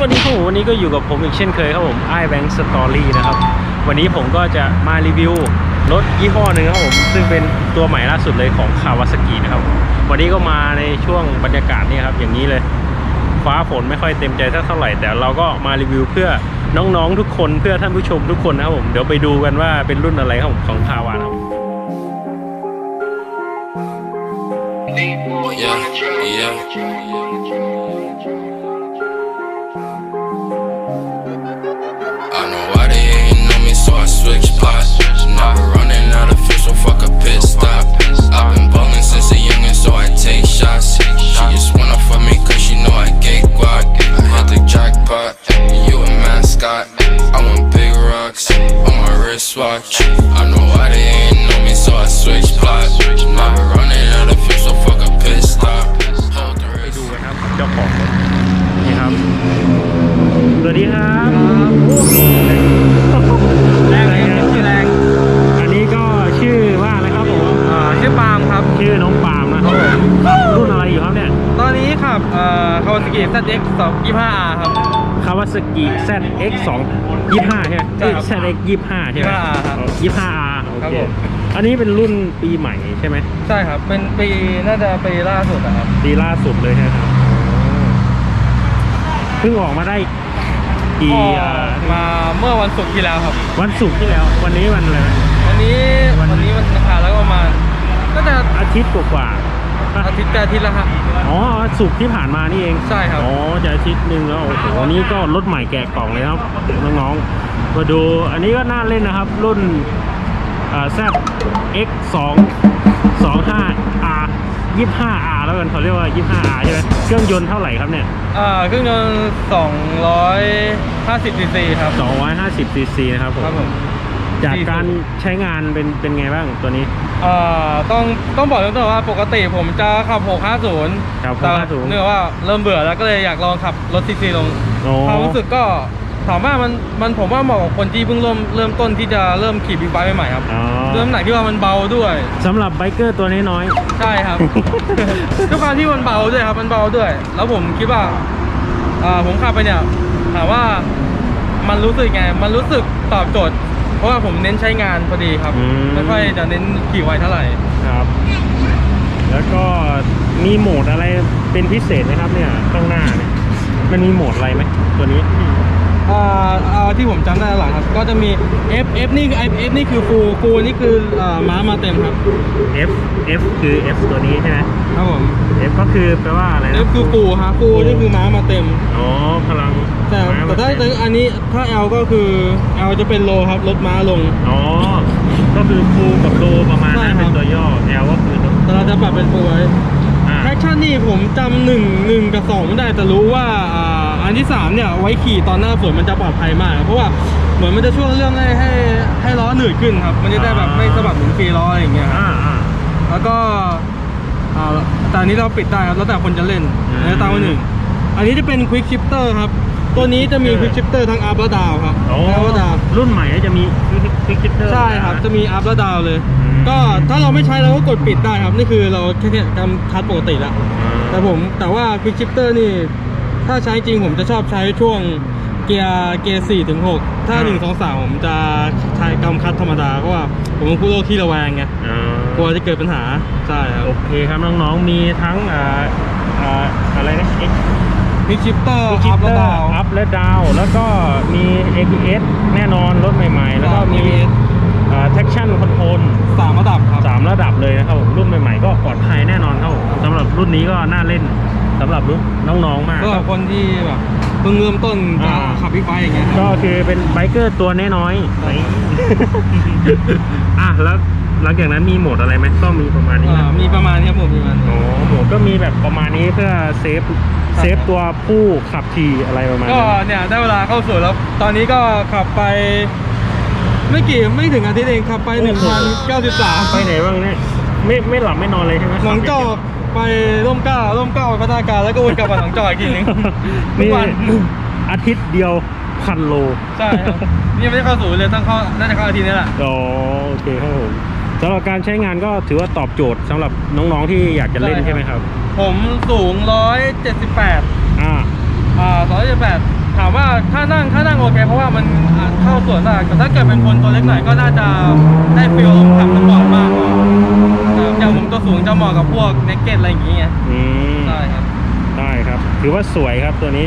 วัสดีครับผมวันนี้ก็อยู่กับผมอีกเช่นเคยครับผมไอแบงค์สตอรี่นะครับ วันนี้ผมก็จะมารีวิวรถยี่ห้อหนึ่งครับผมซึ่งเป็นตัวใหม่ล่าสุดเลยของคาวาซากินะครับ วันนี้ก็มาในช่วงบรรยากาศนี่ครับอย่างนี้เลย ฟ้าฝนไม่ค่อยเต็มใจเท่าไหร่ แต่เราก็มารีวิวเพื่อน้องๆทุกคนเพื่อท่านผู้ชมทุกคนนะครับผมเดี๋ยวไปดูกันว่าเป็นรุ่นอะไรครับของคาวาครับ Yeah, yeah. เจ้าของรถนี่ครับ สวัสดีครับโอ้โหแรงเลยครับชื่อแรง อันนี้ก็ชื่อว่าอะไรครับผมอ่าชื่อปาล์มครับ ชื่อน้องปาล์มนะครับผมครับรุ่นอะไรอยู่ครับเนี่ย ตอนนี้ขับเอ่อคาวาซากิ ZX 225R ครับคาวาซากิ ZX 2 25ใช่ไหมใช่ครับ ZX 25ใช่ไหม 25R ครับ 25R โอครับเคผมอันนี้เป็นรุ่นปีใหม่ใช่ไหม ใช่ครับ เป็นปีน่าจะปีล่าสุดนะครับ ปีล่าสุดเลยใช่ไหมครับเพิ่งออกมาได้กี่ก็อ่ามาเมื่อวันศุกร์ที่แล้วครับ วันศุกร์ที่แล้ว วันนี้วันอะไรนะวันนี้วัวันนนี้วันอังคารแล้วก็ประมาณก็จะอาทิตย์กว่าๆอาทิตย์แต่อาทิตย์ละฮะ อ๋อสุกร์ที่ผ่านมานี่เองใช่ครับ อ๋อจะอาทิตย์หนึ่งแล้วโอ้โหอันนี้ก็รถใหม่แกะกล่องเลยครับน้องๆมาดูอันนี้ก็น่าเล่นนะครับ รุ่นแซด X 2 2 5 R 25 R แล้วกันเขาเรียกว่า 25 R ใช่ไหมเครื่องยนต์เท่าไหร่ครับเนี่ยอ่าเครื่องยนต์250 cc ครับ 250 cc นะครับผมครับผม จากการใช้งานเป็นเป็นไงบ้างตัวนี้อ่าต้องต้องบอกเรื่องต้นว่าปกติผมจะขับ650ครับแต่650 เนื่องว่าเริ่มเบื่อแล้วก็เลยอยากลองขับรถซีซีลง อ๋อความรู้สึกก็ ถามว่ามันมันผมว่าเหมาะกับคนที่เพิ่งเริ่มเริ่มต้นที่จะเริ่มขี่บิ๊กไบค์ใหม่ๆครับอ๋อเริ่มหนักที่ว่ามันเบาด้วย สำหรับไบเกอร์ตัวน้อยใช่ครับ ด้วยความที่มันเบาด้วยครับ มันเบาด้วย แล้วผมคิดว่าอ่าผมขับไปเนี่ยถามว่ามันรู้สึกไง มันรู้สึกตอบโจทย์ เพราะว่าผมเน้นใช้งานพอดีครับอืมไม่ค่อยจะเน้นขี่ไวเท่าไหร่ ๆครับ แล้วก็มีโหมดอะไรเป็นพิเศษไหมครับเนี่ยข้างหน้าเนี่ยมันมีโหมดอะไรไหมตัวนี้ อ่าอ่าที่ผมจำได้หลังครับ ก็จะมี F F นี่คือ F นี่คือฟูฟูนี่คืออ่าม้ามาเต็มครับ F F คือ F ตัวนี้ใช่ไหม ครับผม F ก็คือแปลว่าอะไรนะ F คือฟูฮะฟูนี่คือม้ามาเต็ม อ๋อพลังแต่ม้าแต่ถ้าเต็มอันนี้ถ้า L ก็คือ L จะเป็นโลครับลดม้าลง อ๋อ ก็คือฟูกับโลประมาณนั้นใช่ครับ เป็นตัวย่อ L ก็คือตัวแต่เราจะปรับเป็นฟูไว้อ่า แท็กชั่นนี่ผมจำหนึ่งหนึ่งกับสองไม่ได้แต่รู้ว่าอ่าอันที่สามเนี่ยไว้ขี่ตอนหน้าฝนมันจะปลอดภัยมาก เพราะว่าเหมือนมันจะช่วยเรื่องให้ให้ให้ล้อหนืดขึ้นครับ มันจะได้แบบไม่สะบัดหมุนฟรีล้ออะไรอย่างเงี้ยครับอ่าอ่า แล้วก็อ่าแต่อันนี้เราปิดได้ครับแล้วแต่คนจะเล่นอืมอันนี้ตั้งไว้หนึ่งอันนี้จะเป็น Quick Shifter ครับ ตัวนี้จะมี Quick Shifter ทั้ง up และ down ครับอ๋อ up และ down รุ่นใหม่ก็จะมีคลิกชิปเตอร์ ใช่ครับ จะมี up และ down เลย อืม ก็ถ้าเราไม่ใช้เราก็กดปิดได้ครับ นี่คือเราแค่แค่กำทัดปกติแล้วแต่ผมแต่ว่า Quick Shifter นี่ ถ้าใช้จริงผมจะชอบใช้ช่วงเกียร์เกียร์สี่ถึงหกถ้าอ่าหนึ่งสองสามผมจะใช้กำคัดธรรมดาเพราะว่าผมเป็นผู้โลกที่ระแวงไงอ่ากลัวจะเกิดปัญหาใช่ครับ โอเคครับน้องๆมีทั้งอ่าอ่าอะไรนะ X พิกชิปเตอร์ชิอัปพเตและอดาร์วอัพและดาว แล้วก็มี ABS แน่นอนรถใหม่ๆ แล้วก็มี ABS อ่า traction control สามระดับครับสามระดับเลยนะครับผมรุ่นใหม่ๆ ก็ปลอดภัยแน่นอนครับผมสำหรับรุ่นนี้ก็น่าเล่นสำหรับรุ่นน้องๆมากสำหครัรับบคนที่แบบเพิ่งเริ่มต้นจะอ่าขับบิ๊กไบค์อย่างเงี้ยครับก็คือเป็นไบเกอร์ตัวน้อยๆนี่อะแล้วหลังจากนั้นมีโหมดอะไรไหมก็มีประมาณนี้อ่านะมีประมาณนี้ครับผมมีประมาณนี้อ๋อโหมดก็มีแบบประมาณนี้เพื่อเซฟ เซฟตัวผู้ขับขี่อะไรประมาณก็นั้นเนี่ยได้เวลาเข้าสู่แล้ว ตอนนี้ก็ขับไป ไม่กี่ไม่ถึงอาทิตย์เองขับไปหนึ่งพันเก้าสิบสามไปไหนบ้างเนี่ยไม่ไม่หลับไม่นอนเลยใช่ไหมหนองจอกไปร่มเกล้าร่มเกล้าไปพัฒนาการแล้วก็วนกลับมาหนองจอกอีกทีนึงทุนี่กวันอาทิตย์เดียวพันโลใช่ครับนี่ไม่ได้เข้าสู่เลยต้องเข้าน่าจะเข้าอาทิตย์นี้แหละ อ๋อโอเคครับผม สำหรับการใช้งานก็ถือว่าตอบโจทย์สำหรับน้องๆที่อยากจะเล่นใช่ครับใช่ไหมครับ ผมสูงร้อยเจ็ดสิบแปดอ่าอ่าร้อยเจ็ดแปดามว่าถ้านั่งถ้านั่งโอเค เพราะว่ามันอะเข้าส่วนได้แต่ถ้าเกิดเป็นคนตัวเล็กหน่อยก็น่าจะได้ฟีลขับสปอร์ตมากกว่าครับอย่างผมตัวสูงจะเหมาะกับพวกเนกเก็ตอะไรอย่างเงี้ยอืมใช่ครับได้ครับ ถือว่าสวยครับตัวนี้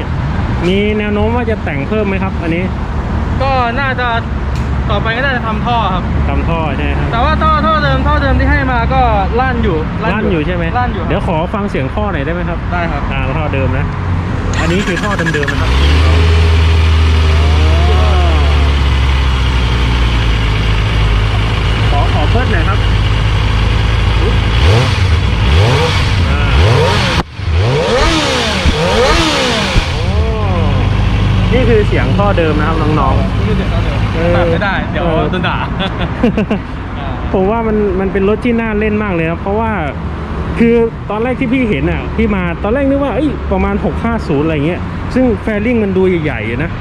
มีแนวโน้มว่าจะแต่งเพิ่มไหมครับ อันนี้ ก็น่าจะ ต่อไปก็น่าจะทำท่อครับ ทำท่อใช่ไหมครับแต่ว่าท่อท่อเดิมท่อเดิมที่ให้มาก็ลั่นอยู่ลั่นอยู่ใช่ไหมลั่นอยู่ครับเดี๋ยวขอฟังเสียงท่อหน่อยได้ไหมครับ ได้ครับอ่าท่อเดิมนะ อันนี้คือท่อเดิมๆนะครับขอขอเพิ่มหน่อยครับอ่าโอ้นี่คือเสียงท่อเดิมนะครับน้องๆ ไม่ได้ เดี๋ยวเออโดนด่าอ่า ผมว่ามันมันเป็นรถที่น่าเล่นมากเลยนะเพราะว่าคือตอนแรกที่พี่เห็นอะพี่มาตอนแรกนึกว่าเอ้ยประมาณ 650 อะไรเงี้ย ซึ่งแฟริ่งมันดูใหญ่ๆอยู่นะ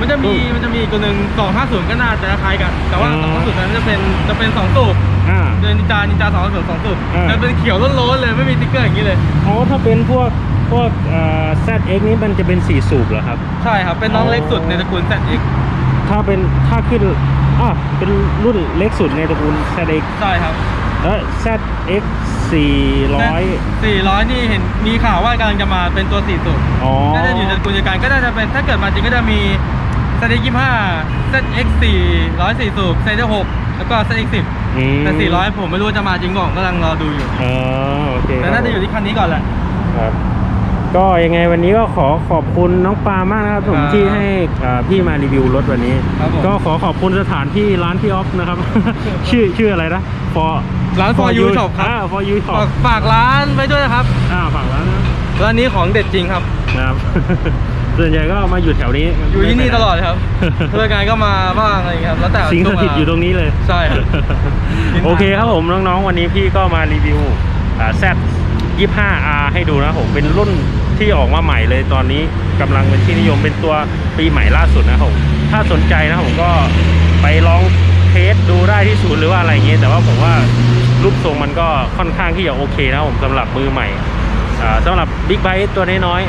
มันจะมีมันจะมีอีกตัวหนึ่ง250 ก็น่าจะคล้ายกัน แต่ว่าอ๋อ250นั้นจะเป็นจะเป็น2สูบอ่าเป็นนินจานินจา250 2สูบอ่าจะเป็นเขียวโล้นๆเลยไม่มีติ๊กเกอร์อย่างนี้เลยอ๋อถ้าเป็นพวกพวกเอ่อ ZX นี้มันจะเป็น4สูบเหรอครับ ใช่ครับ เป็นน้องอ๋อเล็กสุดในตระกูล ZX ถ้าเป็นถ้าขึ้นอะเป็นรุ่นเล็กสุดในตระกูล ZX ใช่ครับ แล้ว ZX 400 400 นี่เห็นมีข่าวว่ากำลังจะมาเป็นตัว4สูบอ๋อก็จะอยู่ในตระกูลเดียวกันก็น่าจะเป็นถ้าเกิดมาจริงก็จะมี ZX 25 ZX 4 104สูบ ZX 6แล้วก็ ZX 10อืมแต่ 400 ผมไม่รู้ว่าจะมาจริงเปล่าผมกำลังรอดูอยู่เออโอเคแต่น่าจะอยู่ที่คันนี้ก่อนแหละครับก็ยังไงวันนี้ก็ขอขอบคุณน้องปามากนะครับผมครับที่ให้อ่า พี่มารีวิวรถวันนี้ ครับผมก็ขอขอบคุณสถานที่ร้านพี่ออฟนะครับ ชื่อชื่ออะไรนะ for ร้าน For You Shop ครับอ่า for you ฝา shop กฝากร้านไว้ด้วยนะครับอ่าฝากร้านนะร้านนี้ของเด็ดจริงครับ นะครับ ส่วนใหญ่ก็มาอยู่แถวนี้อยู่ที่นี่ไม่ไปไหตลอดครับเลิกงานก็มาบ้างอะไรอย่างเงี้ยครับแล้วแต่สิงสถิตอยู่ตรงนี้เลย ใช่ครับ โอเคครับผมน้องๆวันนี้พี่ก็มารีวิวแซด25 R ให้ดูนะครับผมเป็นรุ่น ที่ออกมาใหม่เลยตอนนี้กำลังเป็นที่นิยมเป็นตัวปีใหม่ล่าสุดนะครับผมถ้าสนใจนะผมก็ไปลองเทสดูได้ที่ศูนย์หรือว่าอะไรเงี้ยแต่ว่าผมว่ารูปทรงมันก็ค่อนข้างที่จะโอเคนะผมสำหรับมือใหม่อ่าสำหรับบิ๊กไบค์ตัวน้อย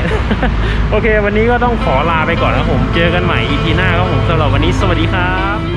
ๆ โอเค วันนี้ก็ต้องขอลาไปก่อนนะผม เจอกันใหม่ EP หน้าครับผมสำหรับวันนี้สวัสดีครับ